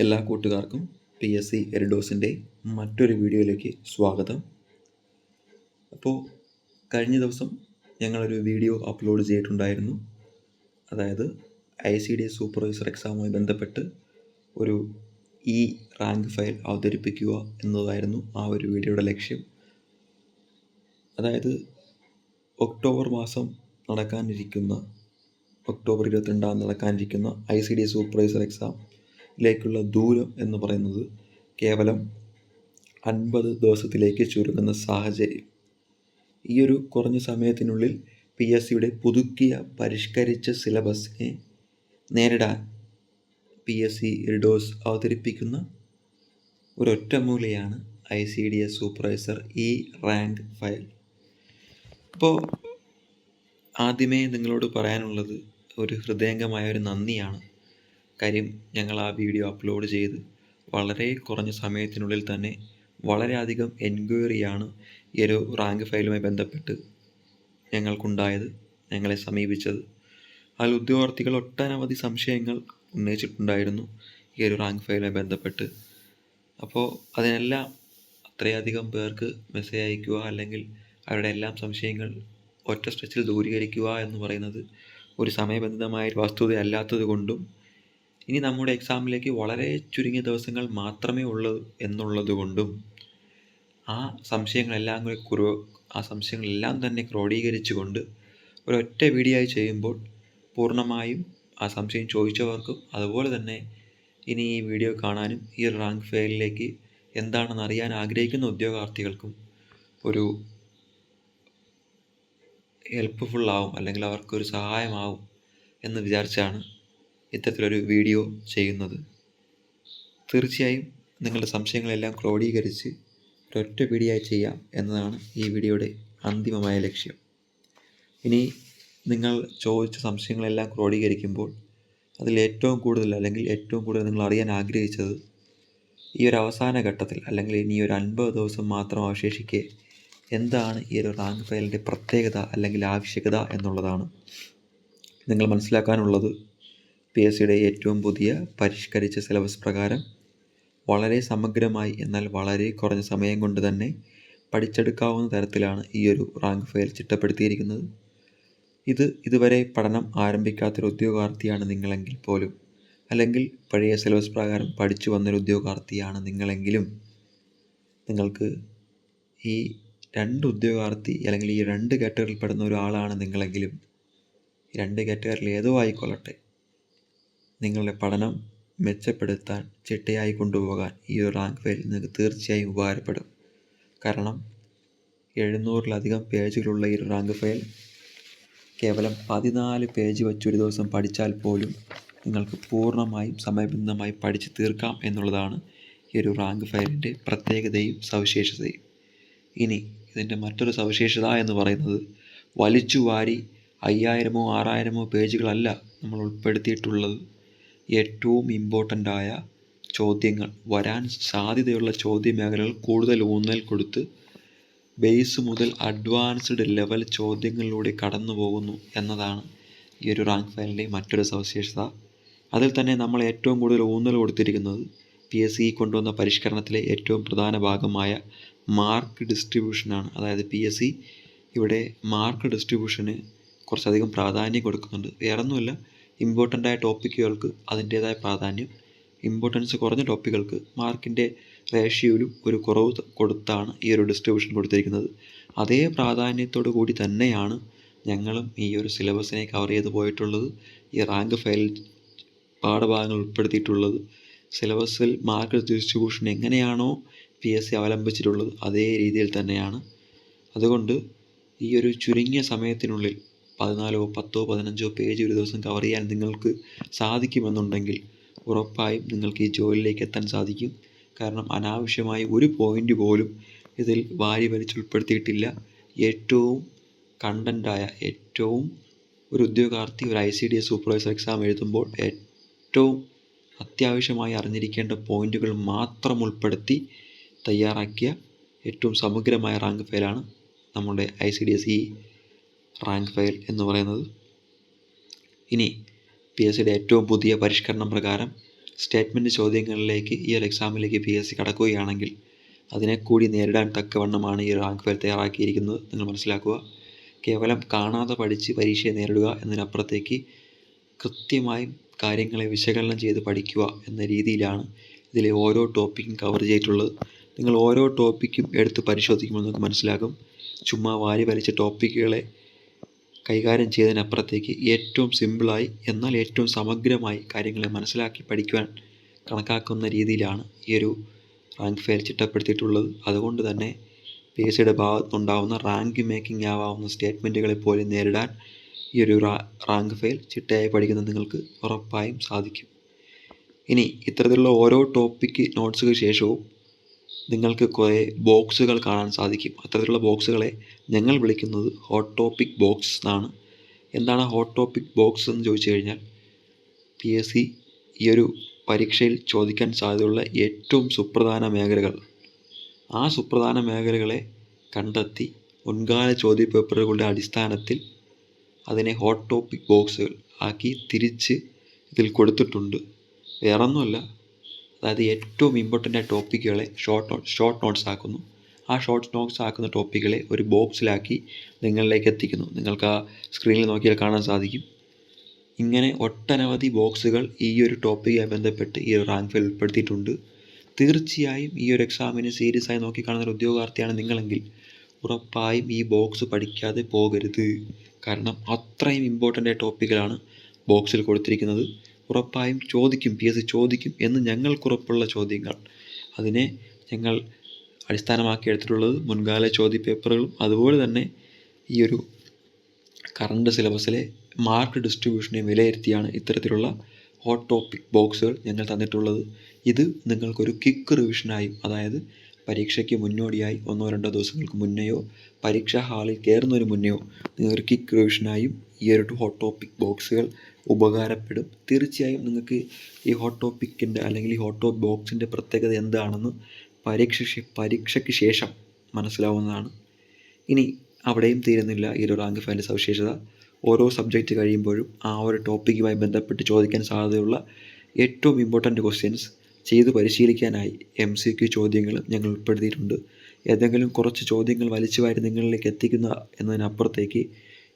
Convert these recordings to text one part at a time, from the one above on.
എല്ലാ കൂട്ടുകാർക്കും P S C എരിഡോസിന്റെ മറ്റൊരു വീഡിയോയിലേക്ക് സ്വാഗതം. അപ്പോൾ കഴിഞ്ഞ ദിവസം ഞങ്ങളൊരു വീഡിയോ അപ്ലോഡ് ചെയ്തിട്ടുണ്ടായിരുന്നു. അതായത് ഐ സി ഡി സൂപ്പർവൈസർ എക്സാമുമായി ബന്ധപ്പെട്ട് ഒരു ഇ റാങ്ക് ഫയൽ അവതരിപ്പിക്കുക എന്നതായിരുന്നു ആ ഒരു വീഡിയോയുടെ ലക്ഷ്യം. അതായത് ഒക്ടോബർ മാസം നടക്കാനിരിക്കുന്ന ഒക്ടോബർ ഇരുപത്തിരണ്ടാം നടക്കാനിരിക്കുന്ന ഐ സി ഡി സൂപ്പർവൈസർ എക്സാമിലേക്കുള്ള ദൂരം എന്ന് പറയുന്നത് കേവലം അൻപത് ദിവസത്തിലേക്ക് ചുരുങ്ങുന്ന സാഹചര്യം. ഈ ഒരു കുറഞ്ഞ സമയത്തിനുള്ളിൽ പി എസ് സിയുടെ പുതുക്കിയ പരിഷ്കരിച്ച സിലബസിനെ നേരിടാൻ പി എസ് സി ഇഡോസ് അവതരിപ്പിക്കുന്ന ഒരൊറ്റമൂലയാണ് I C D S supervisor E rank file. അപ്പോൾ ആദ്യമേ നിങ്ങളോട് പറയാനുള്ളത് ഒരു ഹൃദയംഗമായ ഒരു നന്ദിയാണ്. കാര്യം ഞങ്ങൾ ആ വീഡിയോ അപ്ലോഡ് ചെയ്ത് വളരെ കുറഞ്ഞ സമയത്തിനുള്ളിൽ തന്നെ വളരെയധികം എൻക്വയറിയാണ് ഈ ഒരു റാങ്ക് ഫയലുമായി ബന്ധപ്പെട്ട് ഞങ്ങൾക്കുണ്ടായത് ഞങ്ങളെ സമീപിച്ചത്. അതിൽ ഉദ്യോഗാർത്ഥികൾ ഒട്ടനവധി സംശയങ്ങൾ ഉന്നയിച്ചിട്ടുണ്ടായിരുന്നു ഈ ഒരു റാങ്ക് ഫയലുമായി ബന്ധപ്പെട്ട്. അപ്പോൾ അതിനെല്ലാം അത്രയധികം പേർക്ക് മെസ്സേജ് അയക്കുക അല്ലെങ്കിൽ അവരുടെ എല്ലാം സംശയങ്ങൾ ഒറ്റ സ്ട്രെച്ചിൽ ദൂരീകരിക്കുക എന്ന് പറയുന്നത് ഒരു സമയബന്ധിതമായ വസ്തുത അല്ലാത്തത് കൊണ്ടും ഇനി നമ്മുടെ എക്സാമിലേക്ക് വളരെ ചുരുങ്ങിയ ദിവസങ്ങൾ മാത്രമേ ഉള്ളൂ എന്നുള്ളത് കൊണ്ടും ആ സംശയങ്ങളെല്ലാം കൂടി കുറവ് ആ സംശയങ്ങളെല്ലാം തന്നെ ക്രോഡീകരിച്ചുകൊണ്ട് ഒരൊറ്റ വീഡിയോ ആയി ചെയ്യുമ്പോൾ പൂർണമായും ആ സംശയം ചോദിച്ചവർക്കും അതുപോലെ തന്നെ ഇനി ഈ വീഡിയോ കാണാനും ഈ റാങ്ക് ഫെയിലിലേക്ക് എന്താണെന്ന് അറിയാൻ ആഗ്രഹിക്കുന്ന ഉദ്യോഗാർത്ഥികൾക്കും ഒരു ഹെൽപ്പ്ഫുള്ളാവും അല്ലെങ്കിൽ അവർക്കൊരു സഹായമാവും എന്ന് വിചാരിച്ചാണ് ഇത്തരത്തിലൊരു വീഡിയോ ചെയ്യുന്നത്. തീർച്ചയായും നിങ്ങളുടെ സംശയങ്ങളെല്ലാം ക്രോഡീകരിച്ച് ഒരൊറ്റ വീഡിയോ ആയി ചെയ്യാം എന്നതാണ് ഈ വീഡിയോയുടെ അന്തിമമായ ലക്ഷ്യം. ഇനി നിങ്ങൾ ചോദിച്ച സംശയങ്ങളെല്ലാം ക്രോഡീകരിക്കുമ്പോൾ അതിൽ ഏറ്റവും കൂടുതൽ അല്ലെങ്കിൽ ഏറ്റവും കൂടുതൽ നിങ്ങൾ അറിയാൻ ആഗ്രഹിച്ചത് ഈ ഒരു അവസാന ഘട്ടത്തിൽ അല്ലെങ്കിൽ ഇനി ഒരു അൻപത് ദിവസം മാത്രം അവശേഷിക്കെ എന്താണ് ഈ ഒരു റാങ്ക് ഫയലിന്റെ പ്രത്യേകത അല്ലെങ്കിൽ ആവശ്യകത എന്നുള്ളതാണ് നിങ്ങൾ മനസ്സിലാക്കാനുള്ളത്. പി എസ് സിയുടെ ഏറ്റവും പുതിയ പരിഷ്കരിച്ച സിലബസ് പ്രകാരം വളരെ സമഗ്രമായി എന്നാൽ വളരെ കുറഞ്ഞ സമയം കൊണ്ട് തന്നെ പഠിച്ചെടുക്കാവുന്ന തരത്തിലാണ് ഈ ഒരു റാങ്ക് ഫയൽ ചിട്ടപ്പെടുത്തിയിരിക്കുന്നത്. ഇത് ഇതുവരെ പഠനം ആരംഭിക്കാത്തൊരു ഉദ്യോഗാർത്ഥിയാണ് നിങ്ങളെങ്കിൽ പോലും അല്ലെങ്കിൽ പഴയ സിലബസ് പ്രകാരം പഠിച്ചു വന്നൊരു ഉദ്യോഗാർത്ഥിയാണ് നിങ്ങളെങ്കിലും. നിങ്ങൾക്ക് ഈ രണ്ട് ഉദ്യോഗാർത്ഥി അല്ലെങ്കിൽ ഈ രണ്ട് കാറ്റഗറിയിൽ പെടുന്ന ഒരാളാണ് നിങ്ങളെങ്കിലും. രണ്ട് കാറ്റഗറിയിൽ ഏതോ ആയിക്കൊള്ളട്ടെ. നിങ്ങളുടെ പഠനം മെച്ചപ്പെടുത്താൻ ചിട്ടയായി കൊണ്ടുപോകാൻ ഈ ഒരു റാങ്ക് ഫയൽ നിങ്ങൾക്ക് തീർച്ചയായും ഉപകാരപ്പെടും. കാരണം എഴുന്നൂറിലധികം പേജുകളുള്ള ഈ റാങ്ക് ഫയൽ കേവലം പതിനാല് പേജ് വെച്ച് ഒരു ദിവസം പഠിച്ചാൽ പോലും നിങ്ങൾക്ക് പൂർണമായും സമയബന്ധമായി പഠിച്ചു തീർക്കാം എന്നുള്ളതാണ് ഈ ഒരു റാങ്ക് ഫയലിന്റെ പ്രത്യേകതയും സവിശേഷതയും. ഇനി ഇതിന്റെ മറ്റൊരു സവിശേഷത എന്ന് പറയുന്നത് വലിച്ചു വാരി അയ്യായിരമോ ആറായിരമോ പേജുകളല്ല നമ്മൾ ഉൾപ്പെടുത്തിയിട്ടുള്ളത്. ഏറ്റവും ആയ ചോദ്യങ്ങൾ വരാൻ സാധ്യതയുള്ള ചോദ്യ മേഖലകൾ കൂടുതൽ ഊന്നൽ കൊടുത്ത് ബേസ് മുതൽ അഡ്വാൻസ്ഡ് ലെവൽ ചോദ്യങ്ങളിലൂടെ കടന്നു പോകുന്നു എന്നതാണ് ഈ ഒരു റാങ്ക് ഫയലിന്റെ മറ്റൊരു സവിശേഷത. അതിൽ തന്നെ നമ്മൾ ഏറ്റവും കൂടുതൽ ഊന്നൽ കൊടുത്തിരിക്കുന്നത് പി എസ് സി കൊണ്ടുവന്ന പരിഷ്കരണത്തിലെ ഏറ്റവും പ്രധാന ഭാഗമായ മാർക്ക് ഡിസ്ട്രിബ്യൂഷനാണ് അതായത് പി എസ് സി ഇവിടെ മാർക്ക് ഡിസ്ട്രിബ്യൂഷന് കുറച്ചധികം പ്രാധാന്യം കൊടുക്കുന്നുണ്ട്. വേറൊന്നുമില്ല ഇമ്പോർട്ടന്റ് ആയ ടോപ്പിക്കുകൾക്ക് അതിന്റേതായ പ്രാധാന്യം ഇമ്പോർട്ടൻസ് കുറഞ്ഞ ടോപ്പിക്കുകൾക്ക് മാർക്കിന്റെ റേഷ്യോയിലും ഒരു കുറവ് കൊടുത്താണ് ഈ ഒരു ഡിസ്ട്രിബ്യൂഷൻ കൊടുത്തിരിക്കുന്നത്. അതേ പ്രാധാന്യത്തോടു കൂടി തന്നെയാണ് ഞങ്ങളും ഈ ഒരു സിലബസിനെ കവർ ചെയ്ത് പോയിട്ടുള്ളത് ഈ റാങ്ക് ഫയൽ പാഠഭാഗങ്ങൾ ഉൾപ്പെടുത്തിയിട്ടുള്ളത്. സിലബസിൽ മാർക്ക് ഡിസ്ട്രിബ്യൂഷൻ എങ്ങനെയാണോ പി എസ് സി അവലംബിച്ചിട്ടുള്ളത് അതേ രീതിയിൽ തന്നെയാണ്. അതുകൊണ്ട് ഈ ഒരു ചുരുങ്ങിയ സമയത്തിനുള്ളിൽ പതിനാലോ പത്തോ പതിനഞ്ചോ പേജ് ഒരു ദിവസം കവർ ചെയ്യാൻ നിങ്ങൾക്ക് സാധിക്കുമെന്നുണ്ടെങ്കിൽ ഉറപ്പായും നിങ്ങൾക്ക് ഈ ജോലിയിലേക്ക് എത്താൻ സാധിക്കും. കാരണം അനാവശ്യമായി ഒരു പോയിന്റ് പോലും ഇതിൽ വാരി വലിച്ചുൾപ്പെടുത്തിയിട്ടില്ല ഏറ്റവും കണ്ടന്റായ ഏറ്റവും ഒരു ഉദ്യോഗാർത്ഥി ഒരു I C D S supervisor exam എഴുതുമ്പോൾ ഏറ്റവും അത്യാവശ്യമായി അറിഞ്ഞിരിക്കേണ്ട പോയിന്റുകൾ മാത്രം ഉൾപ്പെടുത്തി തയ്യാറാക്കിയ ഏറ്റവും സമഗ്രമായ റാങ്ക് ഫയലാണ് നമ്മുടെ I C D S E rank file എന്ന് പറയുന്നത്. ഇനി പി എസ് സിയുടെ ഏറ്റവും പുതിയ പരിഷ്കരണം പ്രകാരം സ്റ്റേറ്റ്മെന്റ് ചോദ്യങ്ങളിലേക്ക് ഈ ഒരു എക്സാമിലേക്ക് പി എസ് സി കടക്കുകയാണെങ്കിൽ അതിനെ കൂടി നേരിടാൻ തക്കവണ്ണമാണ് ഈ റാങ്ക് ഫയൽ തയ്യാറാക്കിയിരിക്കുന്നത്. നിങ്ങൾ മനസ്സിലാക്കുക. കേവലം കാണാതെ പഠിച്ച് പരീക്ഷയെ നേരിടുക എന്നതിനപ്പുറത്തേക്ക് കൃത്യമായും കാര്യങ്ങളെ വിശകലനം ചെയ്ത് പഠിക്കുക എന്ന രീതിയിലാണ് ഇതിലെ ഓരോ ടോപ്പിക്കും കവർ ചെയ്തിട്ടുള്ളത്. നിങ്ങൾ ഓരോ ടോപ്പിക്കും എടുത്ത് പരിശോധിക്കുമ്പോൾ നിങ്ങൾക്ക് മനസ്സിലാകും. ചുമ്മാ വാരി വലിച്ച ടോപ്പിക്കുകളെ കൈകാര്യം ചെയ്തതിനപ്പുറത്തേക്ക് ഏറ്റവും സിമ്പിളായി എന്നാൽ ഏറ്റവും സമഗ്രമായി കാര്യങ്ങളെ മനസ്സിലാക്കി പഠിക്കുവാൻ കണക്കാക്കുന്ന രീതിയിലാണ് ഈ ഒരു റാങ്ക് ഫയൽ ചിട്ടപ്പെടുത്തിയിട്ടുള്ളത്. അതുകൊണ്ട് തന്നെ പി എസ് സിയുടെ ഭാഗത്തുനിന്നുണ്ടാവുന്ന റാങ്ക് മേക്കിംഗ് ആവാവുന്ന സ്റ്റേറ്റ്മെന്റുകളെ പോലും നേരിടാൻ ഈ ഒരു റാങ്ക് ഫയൽ ചിട്ടയായി പഠിക്കുന്ന നിങ്ങൾക്ക് ഉറപ്പായും സാധിക്കും. ഇനി ഇത്തരത്തിലുള്ള ഓരോ ടോപ്പിക്ക് നോട്ട്സുകൾ ശേഷവും നിങ്ങൾക്ക് കുറേ ബോക്സുകൾ കാണാൻ സാധിക്കും. അത്തരത്തിലുള്ള ബോക്സുകളെ ഞങ്ങൾ വിളിക്കുന്നത് ഹോട്ട് ടോപ്പിക് ബോക്സ് എന്നാണ്. എന്താണ് ഹോട്ട് ടോപ്പിക് ബോക്സ് എന്ന് ചോദിച്ചു കഴിഞ്ഞാൽ പി എസ് സി ഈ ഒരു പരീക്ഷയിൽ ചോദിക്കാൻ സാധ്യതയുള്ള ഏറ്റവും സുപ്രധാന മേഖലകൾ. ആ സുപ്രധാന മേഖലകളെ കണ്ടെത്തി മുൻകാല ചോദ്യ പേപ്പറുകളുടെ അടിസ്ഥാനത്തിൽ അതിനെ ഹോട്ട് ടോപ്പിക് ബോക്സുകൾ ആക്കി തിരിച്ച് ഇതിൽ കൊടുത്തിട്ടുണ്ട്. വേറൊന്നുമല്ല അതായത് ഏറ്റവും ഇമ്പോർട്ടന്റ് ആയ ടോപ്പിക്കുകളെ ഷോർട്ട് നോട്ട് ഷോർട്ട് നോട്ട്സ് ആക്കുന്നു. ആ ഷോർട്ട് നോട്ട്സ് ആക്കുന്ന ടോപ്പിക്കുകളെ ഒരു ബോക്സിലാക്കി നിങ്ങളിലേക്ക് എത്തിക്കുന്നു. നിങ്ങൾക്ക് ആ സ്ക്രീനിൽ നോക്കിയാൽ കാണാൻ സാധിക്കും. ഇങ്ങനെ ഒട്ടനവധി ബോക്സുകൾ ഈ ഒരു ടോപ്പിക്കുമായി ബന്ധപ്പെട്ട് ഈ ഒരു ഉൾപ്പെടുത്തിയിട്ടുണ്ട്. തീർച്ചയായും ഈ ഒരു എക്സാമിന് സീരിയസ് ആയി നോക്കിക്കാണുന്ന ഒരു ഉദ്യോഗാർത്ഥിയാണ് നിങ്ങളെങ്കിൽ ഉറപ്പായും ഈ ബോക്സ് പഠിക്കാതെ പോകരുത്. കാരണം അത്രയും ഇമ്പോർട്ടന്റ് ആയ ടോപ്പിക്കുകളാണ് ബോക്സിൽ കൊടുത്തിരിക്കുന്നത്. ഉറപ്പായും ചോദിക്കും പി എസ് സി ചോദിക്കും എന്ന് ഞങ്ങൾക്കുറപ്പുള്ള ചോദ്യങ്ങൾ. അതിനെ ഞങ്ങൾ അടിസ്ഥാനമാക്കി എടുത്തിട്ടുള്ളത് മുൻകാല ചോദ്യ ചോദ്യപേപ്പറുകളും അതുപോലെ തന്നെ ഈ ഒരു കറണ്ട് സിലബസിലെ മാർക്ക് ഡിസ്ട്രിബ്യൂഷനെ വിലയിരുത്തിയാണ് ഇത്തരത്തിലുള്ള ഹോട്ട് ടോപ്പിക് ബോക്സുകൾ ഞങ്ങൾ തന്നിട്ടുള്ളത്. ഇത് നിങ്ങൾക്കൊരു കിക്ക് റിവിഷനായും അതായത് പരീക്ഷയ്ക്ക് മുന്നോടിയായി ഒന്നോ രണ്ടോ ദിവസങ്ങൾക്ക് മുന്നെയോ പരീക്ഷാ ഹാളിൽ കയറുന്നതിന് മുന്നെയോ നിങ്ങൾക്കൊരു കിക്ക് റിവിഷനായും ഈ ഒരു ഹോട്ട് ടോപ്പിക് ബോക്സുകൾ ഉപകാരപ്പെടും. തീർച്ചയായും നിങ്ങൾക്ക് ഈ ഹോട്ട് ടോപ്പിക്കിന്റെ അല്ലെങ്കിൽ ഈ ഹോട്ട് ടോപ്പ് ബോക്സിന്റെ പ്രത്യേകത എന്താണെന്ന് പരീക്ഷ പരീക്ഷയ്ക്ക് ശേഷം മനസ്സിലാവുന്നതാണ്. ഇനി അവിടെയും തീരുന്നില്ല ഈ ഒരു റാങ്ക് ഫയലിന്റെ സവിശേഷത. ഓരോ സബ്ജക്റ്റ് കഴിയുമ്പോഴും ആ ഒരു ടോപ്പിക്കുമായി ബന്ധപ്പെട്ട് ചോദിക്കാൻ സാധ്യതയുള്ള ഏറ്റവും ഇമ്പോർട്ടന്റ് ക്വസ്റ്റ്യൻസ് ചെയ്ത് പരിശീലിക്കാനായി എം സി ക്യു ചോദ്യങ്ങളും ഞങ്ങൾ ഉൾപ്പെടുത്തിയിട്ടുണ്ട്. ഏതെങ്കിലും കുറച്ച് ചോദ്യങ്ങൾ വലിച്ചു വാരി നിങ്ങളിലേക്ക് എത്തിക്കുന്ന എന്നതിനപ്പുറത്തേക്ക്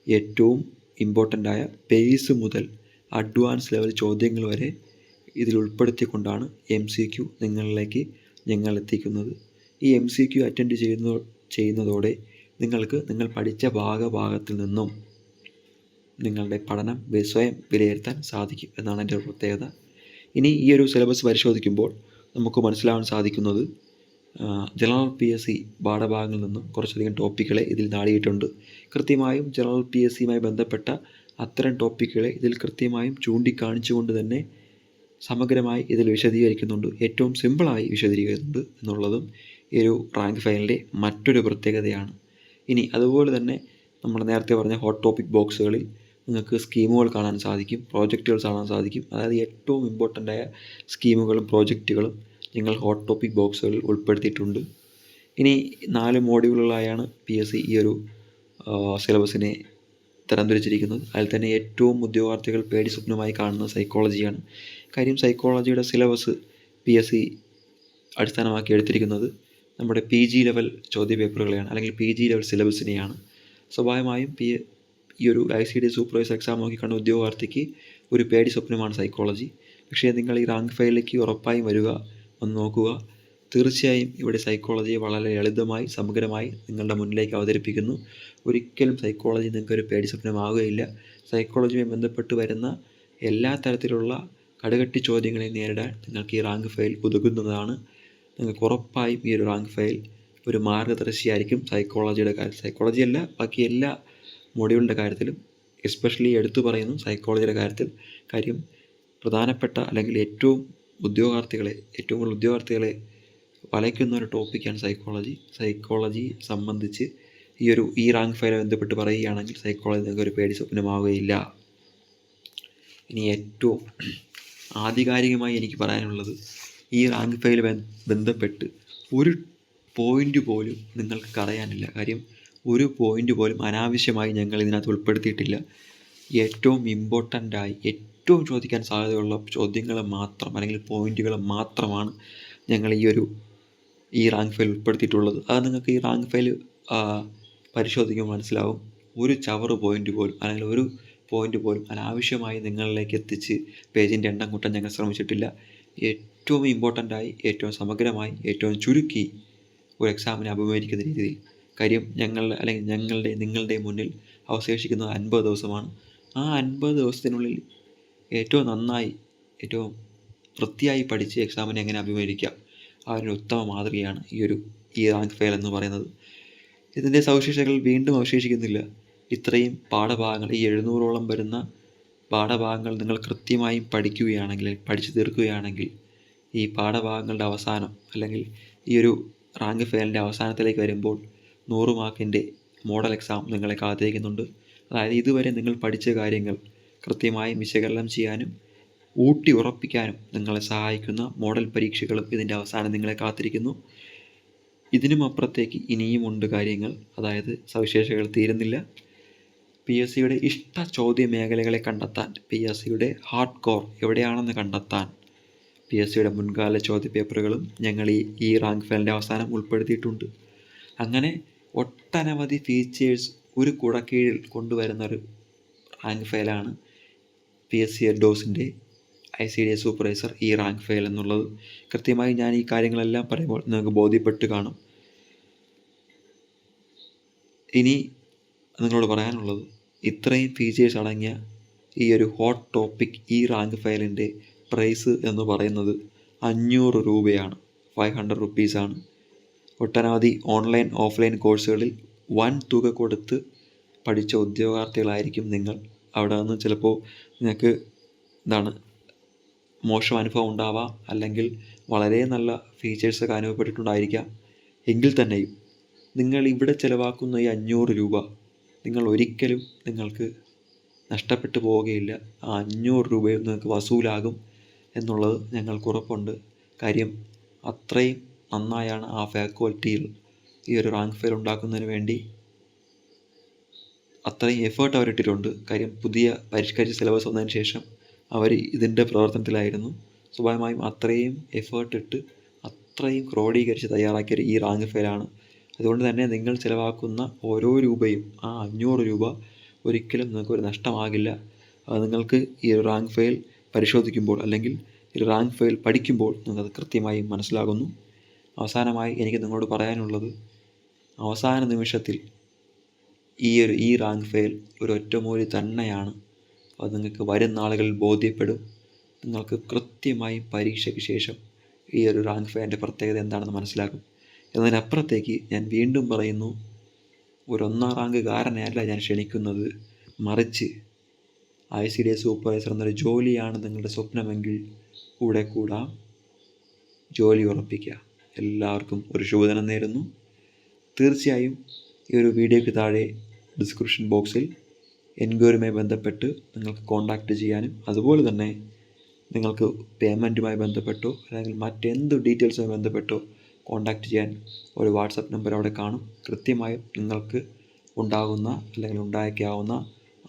ഏറ്റവും ഇമ്പോർട്ടന്റ് ആയ ബേസ് മുതൽ അഡ്വാൻസ് ലെവൽ ചോദ്യങ്ങൾ വരെ ഇതിൽ ഉൾപ്പെടുത്തിക്കൊണ്ടാണ് എം സി ക്യു നിങ്ങളിലേക്ക് ഞങ്ങൾ എത്തിക്കുന്നത്. ഈ എം സി ക്യു അറ്റൻഡ് ചെയ്യുന്ന ചെയ്യുന്നതോടെ നിങ്ങൾക്ക് നിങ്ങൾ പഠിച്ച ഭാഗഭാഗത്തിൽ നിന്നും നിങ്ങളുടെ പഠനം സ്വയം വിലയിരുത്താൻ സാധിക്കും എന്നാണ് എന്റെ പ്രത്യേകത. ഇനി ഈ ഒരു സിലബസ് പരിശോധിക്കുമ്പോൾ നമുക്ക് മനസ്സിലാവാൻ സാധിക്കുന്നത് ജനറൽ പി എസ് സി പാഠഭാഗങ്ങളിൽ നിന്നും കുറച്ചധികം ടോപ്പിക്കുകളെ ഇതിൽ നാടിയിട്ടുണ്ട്. കൃത്യമായും ജനറൽ പി എസ് സിയുമായി ബന്ധപ്പെട്ട അത്തരം ടോപ്പിക്കുകളെ ഇതിൽ കൃത്യമായും ചൂണ്ടിക്കാണിച്ചുകൊണ്ട് തന്നെ സമഗ്രമായി ഇതിൽ വിശദീകരിക്കുന്നുണ്ട്. ഏറ്റവും സിമ്പിളായി വിശദീകരിക്കുന്നുണ്ട് എന്നുള്ളതും ഈ ഒരു റാങ്ക് ഫയലിന്റെ മറ്റൊരു പ്രത്യേകതയാണ്. ഇനി അതുപോലെ തന്നെ നമ്മൾ നേരത്തെ പറഞ്ഞ ഹോട്ട് ടോപ്പിക് ബോക്സുകളിൽ നിങ്ങൾക്ക് സ്കീമുകൾ കാണാൻ സാധിക്കും പ്രോജക്റ്റുകൾ കാണാൻ സാധിക്കും. അതായത് ഏറ്റവും ഇമ്പോർട്ടന്റ് ആയ സ്കീമുകളും പ്രോജക്റ്റുകളും നിങ്ങൾ ഹോട്ട് ടോപ്പിക് ബോക്സുകളിൽ ഉൾപ്പെടുത്തിയിട്ടുണ്ട്. ഇനി നാല് മോഡ്യൂളുകളായാണ് പി എസ് സി ഈ ഒരു സിലബസിനെ തരംതിരിച്ചിരിക്കുന്നത്. അതിൽ തന്നെ ഏറ്റവും ഉദ്യോഗാർത്ഥികൾ പേടി സ്വപ്നമായി കാണുന്നത് സൈക്കോളജിയാണ് കാര്യം സൈക്കോളജിയുടെ സിലബസ് പി എസ് സി അടിസ്ഥാനമാക്കി എടുത്തിരിക്കുന്നത് നമ്മുടെ പി ജി ലെവൽ ചോദ്യപേപ്പറുകളെയാണ് അല്ലെങ്കിൽ പി ജി ലെവൽ സിലബസിനെയാണ് സ്വാഭാവികമായും പി ഈ ഒരു I C D supervisor exam നോക്കിക്കണ്ട ഉദ്യോഗാർത്ഥിക്ക് ഒരു പേടി സ്വപ്നമാണ് സൈക്കോളജി പക്ഷേ നിങ്ങൾ ഈ റാങ്ക് ഫയലിലേക്ക് ഉറപ്പായും വരിക ഒന്ന് നോക്കുക. തീർച്ചയായും ഇവിടെ സൈക്കോളജിയെ വളരെ ലളിതമായി സമഗ്രമായി നിങ്ങളുടെ മുന്നിലേക്ക് അവതരിപ്പിക്കുന്നു. ഒരിക്കലും സൈക്കോളജി നിങ്ങൾക്ക് ഒരു പേടി സ്വപ്നമാകുകയില്ല. സൈക്കോളജിയുമായി ബന്ധപ്പെട്ട് വരുന്ന എല്ലാ തരത്തിലുള്ള കടുകട്ടി ചോദ്യങ്ങളെ നേരിടാൻ നിങ്ങൾക്ക് ഈ റാങ്ക് ഫയൽ ഉതകുന്നതാണ് നിങ്ങൾക്ക് ഉറപ്പായും ഈ ഒരു റാങ്ക് ഫയൽ ഒരു മാർഗദർശിയായിരിക്കും സൈക്കോളജിയുടെ കാര്യത്തിൽ. സൈക്കോളജി അല്ല ബാക്കി എല്ലാ മൊഡ്യൂളിന്റെ കാര്യത്തിലും എസ്പെഷ്യലി എടുത്തു പറയുന്നു സൈക്കോളജിയുടെ കാര്യത്തിൽ കാര്യം പ്രധാനപ്പെട്ട അല്ലെങ്കിൽ ഏറ്റവും ഉദ്യോഗാർത്ഥികളെ ഏറ്റവും കൂടുതൽ ഉദ്യോഗാർത്ഥികളെ വലയ്ക്കുന്ന ഒരു ടോപ്പിക്കാണ് സൈക്കോളജി സൈക്കോളജി സംബന്ധിച്ച് ഈ ഒരു ഈ റാങ്ക് ഫയലെ ബന്ധപ്പെട്ട് പറയുകയാണെങ്കിൽ സൈക്കോളജി നിങ്ങൾക്ക് ഒരു പേടി സ്വപ്നമാവുകയില്ല. ഇനി ഏറ്റവും ആധികാരികമായി എനിക്ക് പറയാനുള്ളത് ഈ റാങ്ക് ഫയൽ ബന്ധപ്പെട്ട് ഒരു പോയിന്റ് പോലും നിങ്ങൾക്ക് കളയാനില്ല കാര്യം ഒരു പോയിന്റ് പോലും അനാവശ്യമായി ഞങ്ങൾ ഇതിനകത്ത് ഉൾപ്പെടുത്തിയിട്ടില്ല. ഏറ്റവും ഇമ്പോർട്ടന്റായി ഏറ്റവും ചോദിക്കാൻ സാധ്യതയുള്ള ചോദ്യങ്ങൾ മാത്രം അല്ലെങ്കിൽ പോയിന്റുകൾ മാത്രമാണ് ഞങ്ങൾ ഈ ഒരു ഈ റാങ്ക് ഫയൽ ഉൾപ്പെടുത്തിയിട്ടുള്ളത്. അത് നിങ്ങൾക്ക് ഈ റാങ്ക് ഫയൽ പരിശോധിക്കുമ്പോൾ മനസ്സിലാവും. ഒരു ചവറ് പോയിന്റ് പോലും അല്ലെങ്കിൽ ഒരു പോയിന്റ് പോലും അനാവശ്യമായി നിങ്ങളിലേക്ക് എത്തിച്ച് പേജിന്റെ എണ്ണം കൂട്ടാൻ ഞങ്ങൾ ശ്രമിച്ചിട്ടില്ല. ഏറ്റവും ഇമ്പോർട്ടന്റായി ഏറ്റവും സമഗ്രമായി ഏറ്റവും ചുരുക്കി ഒരു എക്സാമിനെ അഭിമുഖീകരിക്കുന്ന രീതിയിൽ. കാര്യം ഞങ്ങളുടെ അല്ലെങ്കിൽ ഞങ്ങളുടെ നിങ്ങളുടെ മുന്നിൽ അവശേഷിക്കുന്നത് അൻപത് ദിവസമാണ്. ആ അൻപത് ദിവസത്തിനുള്ളിൽ ഏറ്റവും നന്നായി ഏറ്റവും വൃത്തിയായി പഠിച്ച് എക്സാമിനെ എങ്ങനെ അഭിമുഖീകരിക്കാം? ആ ഒരു ഉത്തമ മാതൃകയാണ് ഈ ഒരു ഈ റാങ്ക് ഫയൽ എന്ന് പറയുന്നത്. ഇതിന്റെ സവിശേഷതകൾ വീണ്ടും അവശേഷിക്കുന്നില്ല. ഇത്രയും പാഠഭാഗങ്ങൾ ഈ എഴുന്നൂറോളം വരുന്ന പാഠഭാഗങ്ങൾ നിങ്ങൾ കൃത്യമായും പഠിക്കുകയാണെങ്കിൽ പഠിച്ചു തീർക്കുകയാണെങ്കിൽ ഈ പാഠഭാഗങ്ങളുടെ അവസാനം അല്ലെങ്കിൽ ഈ ഒരു റാങ്ക് ഫയലിന്റെ അവസാനത്തിലേക്ക് വരുമ്പോൾ നൂറ് മാർക്കിന്റെ മോഡൽ എക്സാം നിങ്ങളെ കാത്തിരിക്കുന്നുണ്ട്. അതായത് ഇതുവരെ നിങ്ങൾ പഠിച്ച കാര്യങ്ങൾ കൃത്യമായി വിശകലനം ചെയ്യാനും ഊട്ടി ഉറപ്പിക്കാനും നിങ്ങളെ സഹായിക്കുന്ന മോഡൽ പരീക്ഷകളും ഇതിന്റെ അവസാനം നിങ്ങളെ കാത്തിരിക്കുന്നു. ഇതിനും അപ്പുറത്തേക്ക് ഇനിയുമുണ്ട് കാര്യങ്ങൾ. അതായത് സവിശേഷകൾ തീരുന്നില്ല. പി എസ് സിയുടെ ഇഷ്ട ചോദ്യ മേഖലകളെ കണ്ടെത്താൻ പി എസ് സിയുടെ ഹാർഡ് കോർ എവിടെയാണെന്ന് കണ്ടെത്താൻ പി എസ് സിയുടെ മുൻകാല ചോദ്യ പേപ്പറുകളും ഞങ്ങൾ ഈ ഈ റാങ്ക് ഫയലിന്റെ അവസാനം ഉൾപ്പെടുത്തിയിട്ടുണ്ട്. അങ്ങനെ ഒട്ടനവധി ഫീച്ചേഴ്സ് ഒരു കുടക്കീഴിൽ കൊണ്ടുവരുന്ന ഒരു റാങ്ക് ഫയലാണ് P S C എഡോസിന്റെ I C D S supervisor ഈ റാങ്ക് ഫയൽ എന്നുള്ളത്. കൃത്യമായി ഞാൻ ഈ കാര്യങ്ങളെല്ലാം പറയുമ്പോൾ നിങ്ങൾക്ക് ബോധ്യപ്പെട്ട് കാണും. ഇനി നിങ്ങളോട് പറയാനുള്ളത് ഇത്രയും ഫീച്ചേഴ്സ് അടങ്ങിയ ഈ ഒരു ഹോട്ട് ടോപ്പിക് ഈ റാങ്ക് ഫയലിന്റെ പ്രൈസ് എന്ന് പറയുന്നത് അഞ്ഞൂറ് രൂപയാണ്. ഫൈവ് ഹൺഡ്രഡ് റുപ്പീസാണ് ഒട്ടനവധി ഓൺലൈൻ ഓഫ്ലൈൻ കോഴ്സുകളിൽ വൻ തുക കൊടുത്ത് പഠിച്ച ഉദ്യോഗാർത്ഥികളായിരിക്കും നിങ്ങൾ. അവിടെ നിന്ന് ചിലപ്പോൾ നിങ്ങൾക്ക് എന്താണ് മോശം അനുഭവം ഉണ്ടാവാം. അല്ലെങ്കിൽ വളരെ നല്ല ഫീച്ചേഴ്സൊക്കെ അനുഭവപ്പെട്ടിട്ടുണ്ടായിരിക്കാം. എങ്കിൽ തന്നെയും നിങ്ങൾ ഇവിടെ ചിലവാക്കുന്ന ഈ അഞ്ഞൂറ് രൂപ നിങ്ങൾ ഒരിക്കലും നിങ്ങൾക്ക് നഷ്ടപ്പെട്ടു പോവുകയില്ല. ആ അഞ്ഞൂറ് രൂപയും നിങ്ങൾക്ക് വസൂലാകും എന്നുള്ളത് ഞങ്ങൾക്ക് ഉറപ്പുണ്ട്. കാര്യം അത്രയും നന്നായാണ് ആ ഫാക്കോൾറ്റിയിൽ ഈ ഒരു റാങ്ക് ഫയൽ ഉണ്ടാക്കുന്നതിന് വേണ്ടി അത്രയും എഫേർട്ട് അവരിട്ടിട്ടുണ്ട്. കാര്യം പുതിയ പരിഷ്കരിച്ച സിലബസ് വന്നതിന് ശേഷം അവർ ഇതിന്റെ പ്രവർത്തനത്തിലായിരുന്നു. സ്വാഭാവികമായും അത്രയും എഫേർട്ട് ഇട്ട് അത്രയും ക്രോഡീകരിച്ച് തയ്യാറാക്കിയ ഈ റാങ്ക് ഫയലാണ് അതുകൊണ്ട് തന്നെ നിങ്ങൾ ചിലവാക്കുന്ന ഓരോ രൂപയും ആ അഞ്ഞൂറ് രൂപ ഒരിക്കലും നിങ്ങൾക്ക് ഒരു നഷ്ടമാകില്ല നിങ്ങൾക്ക് ഈ റാങ്ക് ഫയൽ പരിശോധിക്കുമ്പോൾ അല്ലെങ്കിൽ ഈ റാങ്ക് ഫയൽ പഠിക്കുമ്പോൾ നിങ്ങൾക്കത് കൃത്യമായി മനസ്സിലാകുന്നു. അവസാനമായി എനിക്ക് നിങ്ങളോട് പറയാനുള്ളത് അവസാന നിമിഷത്തിൽ ഈ ഒരു ഈ റാങ്ക് ഫെയിൽ ഒരു ഒറ്റമൂലി തന്നെയാണ്. അത് നിങ്ങൾക്ക് വരും നാളുകളിൽ ബോധ്യപ്പെടും. നിങ്ങൾക്ക് കൃത്യമായി പരീക്ഷയ്ക്ക് ശേഷം ഈ ഒരു റാങ്ക് ഫെയറിന്റെ പ്രത്യേകത എന്താണെന്ന് മനസ്സിലാക്കും. എന്നതിനപ്പുറത്തേക്ക് ഞാൻ വീണ്ടും പറയുന്നു ഒരു ഒന്നാം റാങ്കുകാരനെയല്ല ഞാൻ ക്ഷണിക്കുന്നത്. മറിച്ച് I C D S supervisor എന്നൊരു ജോലിയാണ് നിങ്ങളുടെ സ്വപ്നമെങ്കിൽ കൂടെ കൂടാം. ജോലി ഉറപ്പിക്കുക. എല്ലാവർക്കും ഒരു ശുഭദിനം നേരുന്നു. തീർച്ചയായും ഈ ഒരു വീഡിയോയ്ക്ക് താഴെ ഡിസ്ക്രിപ്ഷൻ ബോക്സിൽ എൻക്വയറിയുമായി ബന്ധപ്പെട്ട് നിങ്ങൾക്ക് കോൺടാക്റ്റ് ചെയ്യാനും അതുപോലെ തന്നെ നിങ്ങൾക്ക് പേയ്മെന്റുമായി ബന്ധപ്പെട്ടോ അല്ലെങ്കിൽ മറ്റെന്ത് ഡീറ്റെയിൽസുമായി ബന്ധപ്പെട്ടോ കോൺടാക്റ്റ് ചെയ്യാൻ ഒരു വാട്സപ്പ് നമ്പർ അവിടെ കാണും. കൃത്യമായും നിങ്ങൾക്ക് ഉണ്ടാകുന്ന അല്ലെങ്കിൽ ഉണ്ടായേക്കാവുന്ന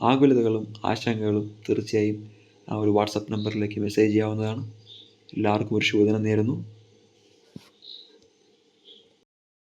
ആകുലതകളും ആശങ്കകളും തീർച്ചയായും ആ ഒരു വാട്സപ്പ് നമ്പറിലേക്ക് മെസ്സേജ് ചെയ്യാവുന്നതാണ്. എല്ലാവർക്കും ഒരു ശോധനം നേരുന്നു.